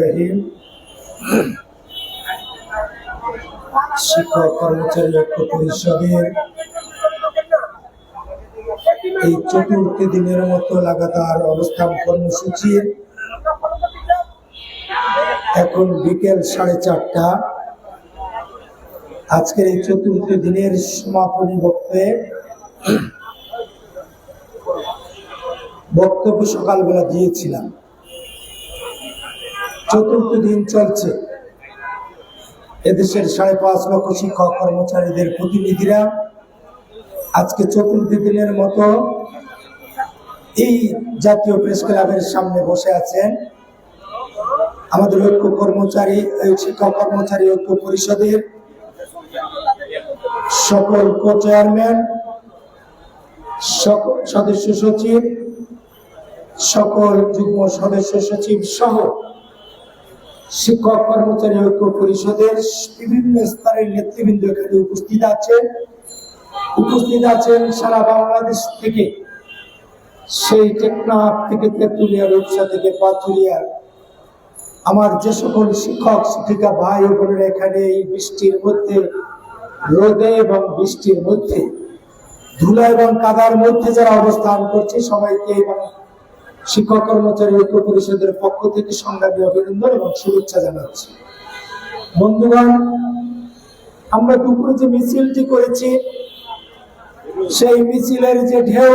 রহিম। শিক্ষক, কর্মচারী ঐক্য পরিষদের এই চতুর্থ দিনের মতো লাগাতার অবস্থান কর্মসূচির এখন বিকেল সাড়ে চারটা। আজকের এই চতুর্থ দিনের সমাপনী বক্তব্যে বক্তব্য সকালবেলা দিয়েছিলাম। চতুর্থ দিন চলছে। এদেশের সাড়ে পাঁচ লক্ষ শিক্ষক কর্মচারীদের প্রতিনিধিরা আজকে চতুর্থ দিনের মতো এই জাতীয় প্রেস ক্লাবের সামনে বসে আছেন আমাদের ঐক্য কর্মচারী শিক্ষক কর্মচারী ঐক্য পরিষদের সকল কো চেয়ারম্যান সদস্য সচিব সকল যুগ্ম সদস্য সচিব সহ শিক্ষক কর্মচারী ঐক্য পরিষদের বিভিন্ন স্তরের নেতৃবৃন্দ এখানে উপস্থিত আছেন। উপস্থিত আছেন সারা বাংলাদেশ থেকে সেই টেকনাফ থেকে তেঁতুলিয়া রূপসা থেকে পাথুরিয়া। আমার যে সকল শিক্ষক, শিক্ষিকা ভাই বোনেরা এখানে এই বৃষ্টির মধ্যে, রোদে এবং বৃষ্টির মধ্যে, ধুলা এবং কাদার মধ্যে যারা অবস্থান করছে সবাইকে এবং শিক্ষক কর্মচারী ঐক্য পরিষদের পক্ষ থেকে সংগ্রামী অভিনন্দন এবং শুভেচ্ছা জানাচ্ছি। বন্ধুগণ, আমরা দুপুরে যে মিছিলটি করেছি, সেই মিছিলের যে ঢেউ,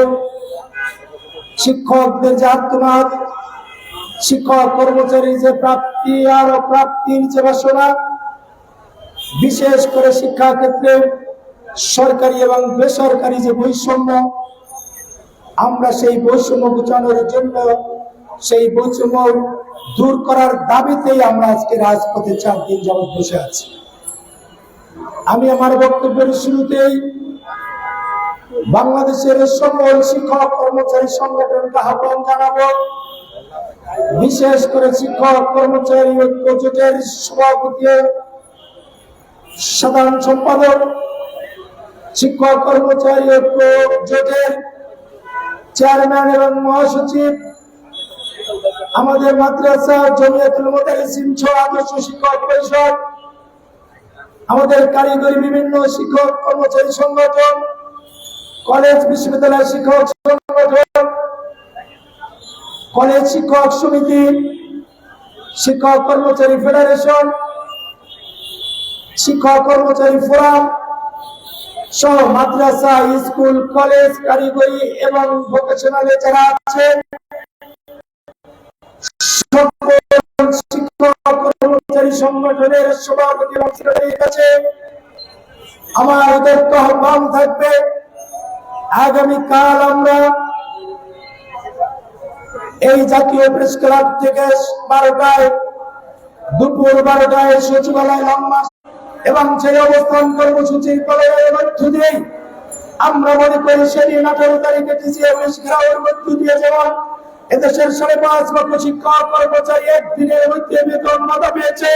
শিক্ষকদের যে আত্মনাদ, শিক্ষক কর্মচারী যে প্রাপ্তি আর অপ্রাপ্তির যে বাসনা, বিশেষ করে শিক্ষা ক্ষেত্রে সরকারি এবং বেসরকারি যে বৈষম্য আমরা সেই বৈষম্য ঘুচানোর জন্য, সেই বৈষম্য দূর করার দাবিতেই আমরা আজকে রাজপথে চার দিন যাবৎ বসে আছি। আমি আমার বক্তব্যের শুরুতেই বাংলাদেশের সকল শিক্ষক, কর্মচারী সংগঠনকে আহ্বান জানাব। বিশেষ করে শিক্ষক, কর্মচারী ঐক্য জোটের সভাপতি, সাধারণ সম্পাদক, শিক্ষক, কর্মচারী ঐক্য জোটের চেয়ারম্যান এবং মহাসচিব, আমাদের মাদ্রাসা জমিয়াতুল মোদারিসিন সহ আদর্শ শিক্ষক পরিষদ, আমাদের কারিগরি বিভিন্ন শিক্ষক কর্মচারী সংগঠন, কলেজ বিশ্ববিদ্যালয় শিক্ষক সংগঠন, কলেজ শিক্ষক সমিতি, শিক্ষক কর্মচারী ফেডারেশন, শিক্ষক কর্মচারী ফোরাম সহ মাদ্রাসা, স্কুল, কলেজ, কারিগরি এবং যারা আছেন শিক্ষক, কর্মচারী সংগঠনের সভাপতি কাছে আমার আহ্বান থাকবে। আগামীকাল আমরা এই জাতীয় প্রেস ক্লাব থেকে বারোটায়, দুপুর বারোটায় সচিবালয় লম্বা এবং সেই অবস্থান কর্মসূচির মধ্য দিয়ে আমরা মনে করি সেদিন আঠারো তারিখে ঘেরাওয়ের মধ্য দিয়ে যেমন এদেশের সাড়ে পাঁচ লক্ষ শিক্ষক কর্মচারী একদিনের মধ্যে বেতন বাধা পেয়েছে,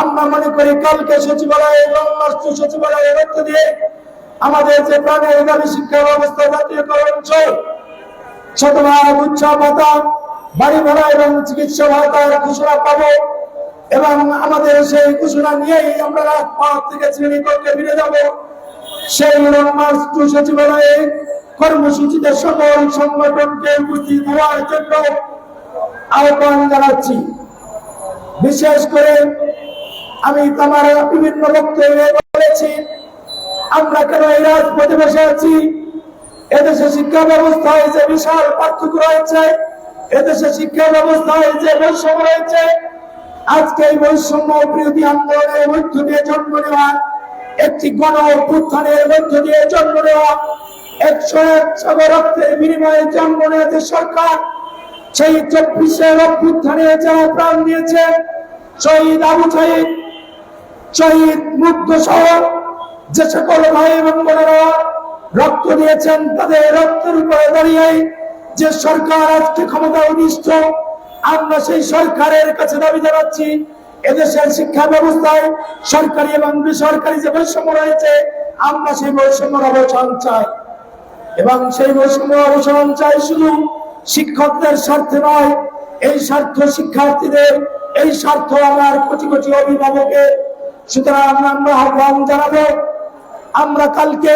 আমরা মনে করি কালকে সচিবালয় এবং রাষ্ট্র সচিবালয়ের মধ্য দিয়ে আমাদের যে প্রাণের দাবি শিক্ষা ব্যবস্থা জাতীয়করণ ভাতা, বাড়ি ভাড়া এবং চিকিৎসা ভাতার ঘোষণা পাবো এবং আমাদের সেই ঘোষণা নিয়েই আমরা রাজপথ থেকে শ্রেণীকক্ষে ফিরে যাব। সেই রাষ্ট্র সচিবালয়ে কর্মসূচিতে সকল সংগঠনকে উপস্থিত হওয়ার জন্য আহ্বান জানাচ্ছি। বিশেষ করে আমি তোমার বিভিন্ন বক্তব্যে বলেছি, আমরা কেন এই রাজপথে বসে আছি? এদেশে শিক্ষা ব্যবস্থায় যে বিশাল পার্থক্য রয়েছে, এদেশে শিক্ষা ব্যবস্থায় যে বৈষম্য রয়েছে, আজকে এই বৈষম্য বিরোধী আন্দোলনের মধ্য দিয়ে জন্ম নেওয়া একটি গণ অভ্যুত্থানের মধ্য দিয়ে জন্ম নেওয়া একশো একশো রক্তের বিনিময়ে জন্ম নেওয়া সরকার, সেই চব্বিশের অভ্যুত্থানে যারা প্রাণ দিয়েছে শহীদ আবু শহীদ শহীদ মুক্ত সহ যে সকল ভাই এবং বোনেরা রক্ত দিয়েছেন, তাদের রক্তের উপরে দাঁড়িয়ে যে সরকার আজকে ক্ষমতা অনিষ্ঠ আমরা সেই সরকারের কাছে দাবি জানাচ্ছি এদেশের শিক্ষা ব্যবস্থায় সরকারি এবং বেসরকারি যে বৈষম্য রয়েছে, আমরা সেই বৈষম্যের অবসান চাই। এবং সেই বৈষম্য অবসান চাই শুধু শিক্ষকদের স্বার্থে নয়, এই স্বার্থ শিক্ষার্থীদের, এই স্বার্থ আমার কোটি কোটি অভিভাবকের সুতরাং আমরা আহ্বান জানাব, আমরা কালকে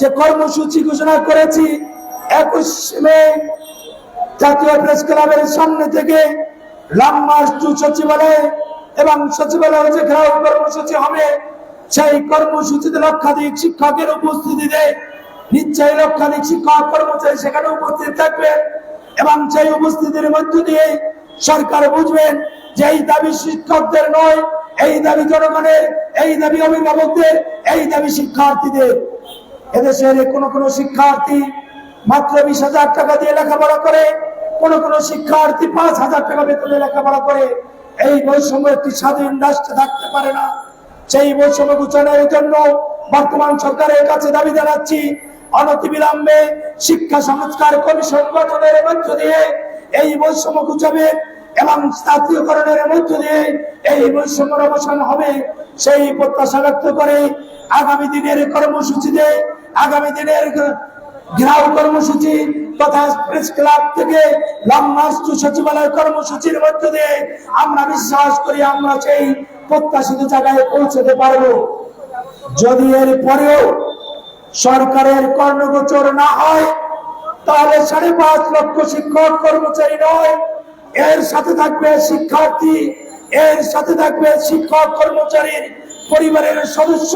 যে কর্মসূচি ঘোষণা করেছি, একুশ মে জাতীয় প্রেস ক্লাবের সামনে থেকে মার্চ টু সচিবালয় এবং সচিবালয়ে যে কর্মসূচি হবে, সেই কর্মসূচিতে লক্ষাধিক শিক্ষকের উপস্থিতিতে নিশ্চয়ই লক্ষাধিক শিক্ষক কর্মচারী সেখানে উপস্থিত থাকবে এবং সেই উপস্থিতির মধ্য দিয়ে সরকার বুঝবেন যে এই দাবি শিক্ষকদের নয়, এই দাবি জনগণের, এই দাবি অভিভাবকদের, এই দাবি শিক্ষার্থীদের। এদেশের কোন কোন শিক্ষার্থী মাত্র বিশ হাজার টাকা দিয়ে লেখাপড়া করে, কোন কোন শিক্ষার্থী পাঁচ হাজার টাকা বেতনে লেখাপড়া করে। এই বৈষম্য একটি স্বাধীন রাষ্ট্রে থাকতে পারে না। সেই বৈষম্য ঘোষণের জন্য বর্তমান সরকারের কাছে দাবি জানাচ্ছি অনতিবিলম্বে শিক্ষা সংস্কার কমিশন গঠনের মধ্য দিয়ে এই বৈষম্য ঘুচাবে এবং জাতীয়করণের মধ্য দিয়ে এই বৈষম্যের অবসান হবে। সেই প্রত্যাশা ব্যক্ত করে আগামী দিনের কর্মসূচিতে, আগামী দিনের ঘেরাও কর্মসূচি তথা প্রেস ক্লাব থেকে লং মার্চ সচিবালয় কর্মসূচির মধ্য দিয়ে আমরা বিশ্বাস করি আমরা সেই প্রত্যাশিত জায়গায় পৌঁছতে পারব। যদি এর পরেও সরকারের কর্ণগোচর না হয়, তাহলে সাড়ে পাঁচ লক্ষ শিক্ষক কর্মচারী নয়, এর সাথে থাকবে শিক্ষার্থী, এর সাথে থাকবে শিক্ষক কর্মচারীর পরিবারের সদস্য,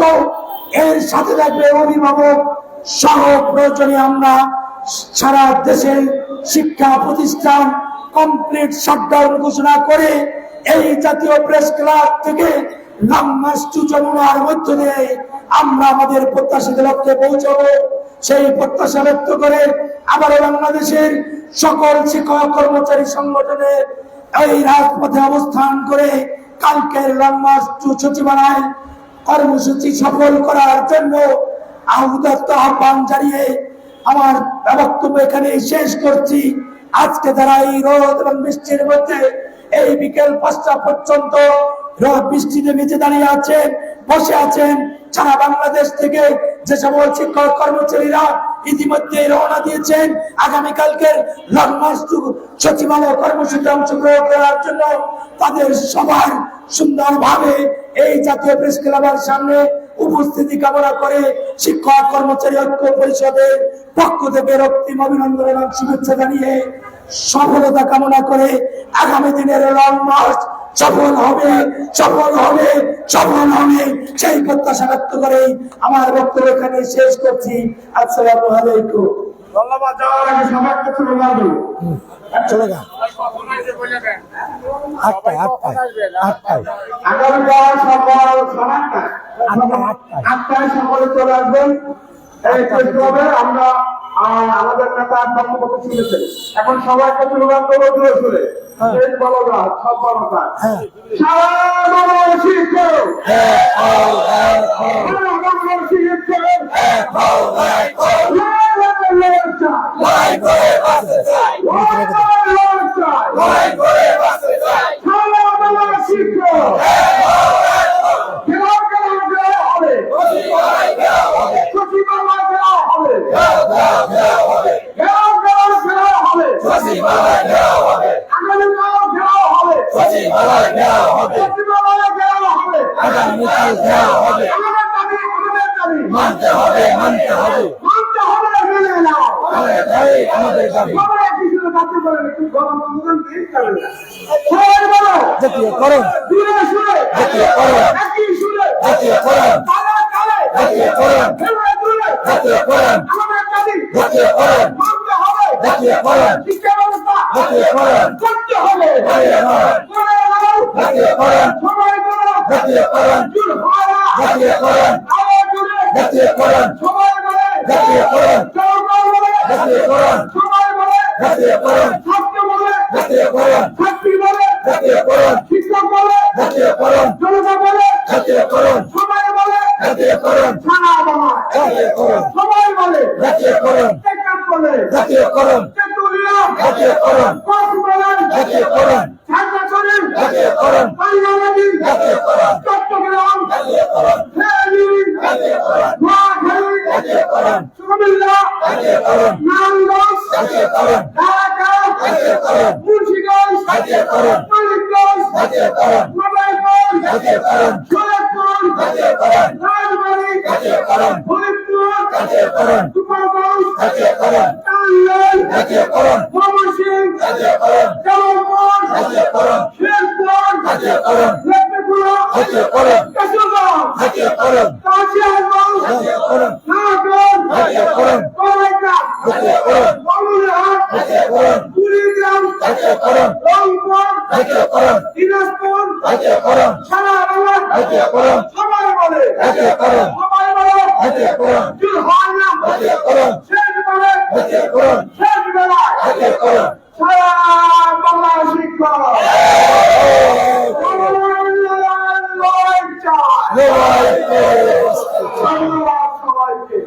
এর সাথে থাকবে অভিভাবক সহ প্রয়োজনে আমরা সারা দেশের শিক্ষা প্রতিষ্ঠান কমপ্লিট শাটডাউন ঘোষণা করে এই জাতীয় প্রেস ক্লাব থেকে দিয়ে আমরা আমাদের প্রত্যাশিত লক্ষ্যে সেই করে আবার বাংলাদেশের সকল শিক্ষক কর্মচারী এই রাজপথে অবস্থান করে কর্মসূচি সফল করার জন্য আহ্বান জানিয়ে আমার বক্তব্য এখানে শেষ করছি। আজকে যারা এই রোদ এবং বৃষ্টির মধ্যে এই বিকেল পাঁচটা পর্যন্ত রোদ বৃষ্টিতে নিচে দাঁড়িয়ে আছেন, বসে আছেন, সারা বাংলাদেশ থেকে যে সকল শিক্ষক কর্মচারীরা ইতিমধ্যে রওনা দিয়েছেন, আগামীকালকের সচিবালয় কর্মসূচিতে অংশগ্রহণ করার জন্য তাদের সবার সুন্দরভাবে এই জাতীয় প্রেস ক্লাবের সামনে উপস্থিতি কামনা করে শিক্ষক কর্মচারী ঐক্য পরিষদের পক্ষ থেকে রক্তিম অভিনন্দন এবং শুভেচ্ছা জানিয়ে সফলতা কামনা করে আগামী দিনের লং মার্চ সফল হবে সফল হবে সফল হবে। সেই প্রত্যাশা ব্যক্ত করে আমার বক্তব্য এখানে শেষ করছি। আসসালামু আলাইকুম। ধন্যবাদ চলে যা। আটটায় আটটায় আটটায়। আগামীকাল সকাল আটটায়। আটটায় সকলে চলে আসবেন। আমরা আমাদের নেতা বক্তব্য শুনেছেন এখন সবাই একটা স্লোগান দেবো জোরে সোরে সব বলগা হ্যাঁ। সারা শিক্ষক সারা বাংলা শিক্ষক লড়াই করে বাঁচতে চাই। লড়াই করে বাঁচতে চাই। সারা বাংলা শিক্ষক ঘেরাও ঘেরাও ঘেরাও হবে সচিবালয় ঘেরাও হবে ঘেরাও ঘেরাও ঘেরাও হবে আগামীকাল ঘেরাও হবে সচিবালয় ঘেরাও হবে দাবি মানতে হবে মানতে হবে মানতে হবে মেনে আমাদের দাবি জাতীয়করণ মানতে হবে জাতীয়করণ শিক্ষা ব্যবস্থা জাতীয়করণ করতে হবে জাতীয়করণ করে নাও জাতীয়করণ সবাই বলো জাতীয়করণ জোর হয় না জাতীয়করণ আরও জোরে জাতীয়করণ সবাই বলে জাতীয়করণ জনগণ বলে জাতীয়করণ সবাই বলে জাতীয়করণ ছাত্র বলে জাতীয়করণ ছাত্রী বলে জাতীয়করণ শিক্ষক বলে জাতীয়করণ জনতা বলে জাতীয়করণ সবাই বলে জাতীয়করণ থানা বলে জাতীয়করণ সবাই বলে জাতীয়করণ চেকআপ বলে জাতীয়করণ চেতুলিয়া জাতীয়করণ কস বলে জাতীয়করণ ছাত্র করে জাতীয়করণ বাংলাদেশ জাতীয়করণ চট্টগ্রাম জাতীয়করণ ফেনী জাতীয়করণ নোয়াখালী জাতীয়করণ কুমিল্লা জাতীয়করণ নারায়ণগঞ্জ জাতীয়করণ ঢাকা জাতীয়করণ মুন্সিগঞ্জ জাতীয়করণ মানিকগঞ্জ জাতীয়করণ নবাবগঞ্জ জাতীয়করণ সৈয়দপুর জাতীয়করণ রাজবাড়ী জাতীয়করণ ফরিদপুর জাতীয়করণ গোপালগঞ্জ জাতীয়করণ টাঙ্গাইল জাতীয়করণ ময়মনসিংহ জাতীয়করণ জামালপুর জাতীয়করণ শেরপুর জাতীয়করণ লক্ষ্মীপুর জাতীয়করণ কিশোরগঞ্জ জাতীয়করণ কাশিয়াগঞ্জ জাতীয়করণ নাগর জাতীয়করণ কলাইকাট জাতীয়করণ বাবুরহাট জাতীয়করণ কুড়িগ্রাম জাতীয়করণ রংপুর জাতীয়করণ দিনাজপুর জাতীয়করণ সারা বাংলা জাতীয়করণ সবাই বলে জাতীয়করণ সবাই বলে জাতীয়করণ জুল হয় না জাতীয়করণ শেষ বলে জাতীয়করণ শেষ বেলায় জাতীয়করণ সারা বাংলা শিক্ষক করে ধন্যবাদ সবাইকে।